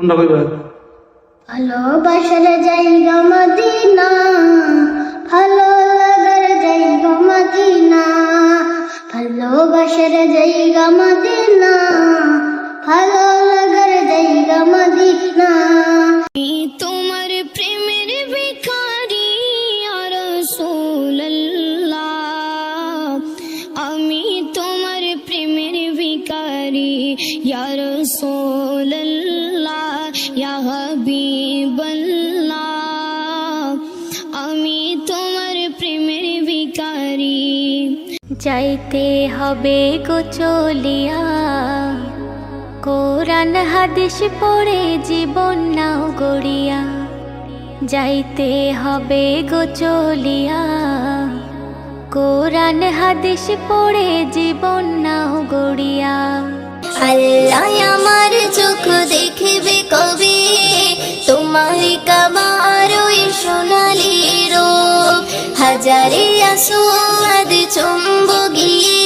কোনটা কইবা? ভালোবাসার জায়গা মদিনা ভালো লাগার জায়গা মদিনা ভালোবাসার জায়গা মদিনা ভালো লাগার জায়গা মদিনা। আমি তোমার প্রেমের ভিখারি আর রাসূলুল্লাহ। আমি তোমার প্রেমের ভিখারি ইয়া রাসূলুল্লাহ। যাইতে হবে গো চলিয়া। কোরআন হাদিস পড়ে জীবন নাও গড়িয়া। যাইতে হবে গো চলিয়া। কোরআন হাদিস পড়ে জীবন নাও গড়িয়া। আল্লাহ আমার চোখ দেখবে হাজারে আসোয়াদ চুম্ব গিয়ে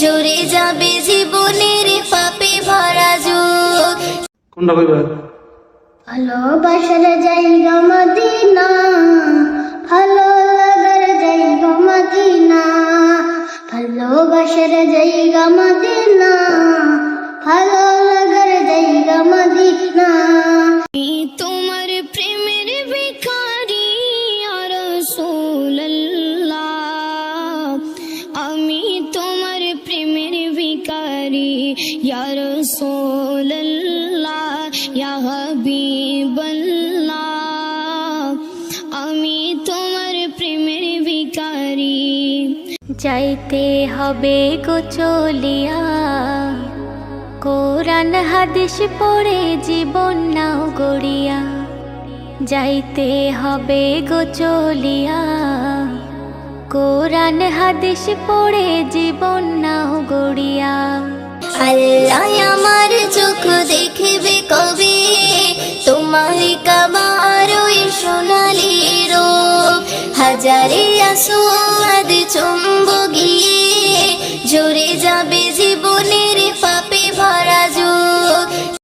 জোরে যাবে জীবনের পাপে ভরা যুগ কোনটা কইবা? ভালোবাসার জায়গা মদিনা ভালো লাগার জায়গা মদিনা ভালোবাসার জায়গা মদিনা ভালো ভিখারি ইয়া রাসূলুল্লাহ ইয়া হাবিবাল্লাহ আমি তোমার প্রেমের ভিখারি। যাইতে হবে গো চলিয়া, কোরআন হাদিস পড়ে জীবন নাও গড়িয়া। যাইতে হবে গো চলিয়া, কোরআন হাদিস পড়ে জীবন নাও গড়িয়া। আল্লাহ আমার চোখ দেখবে কবে? তোমার কাবার ওই সোনালি রূপ। হাজারে আসো আদ জীবন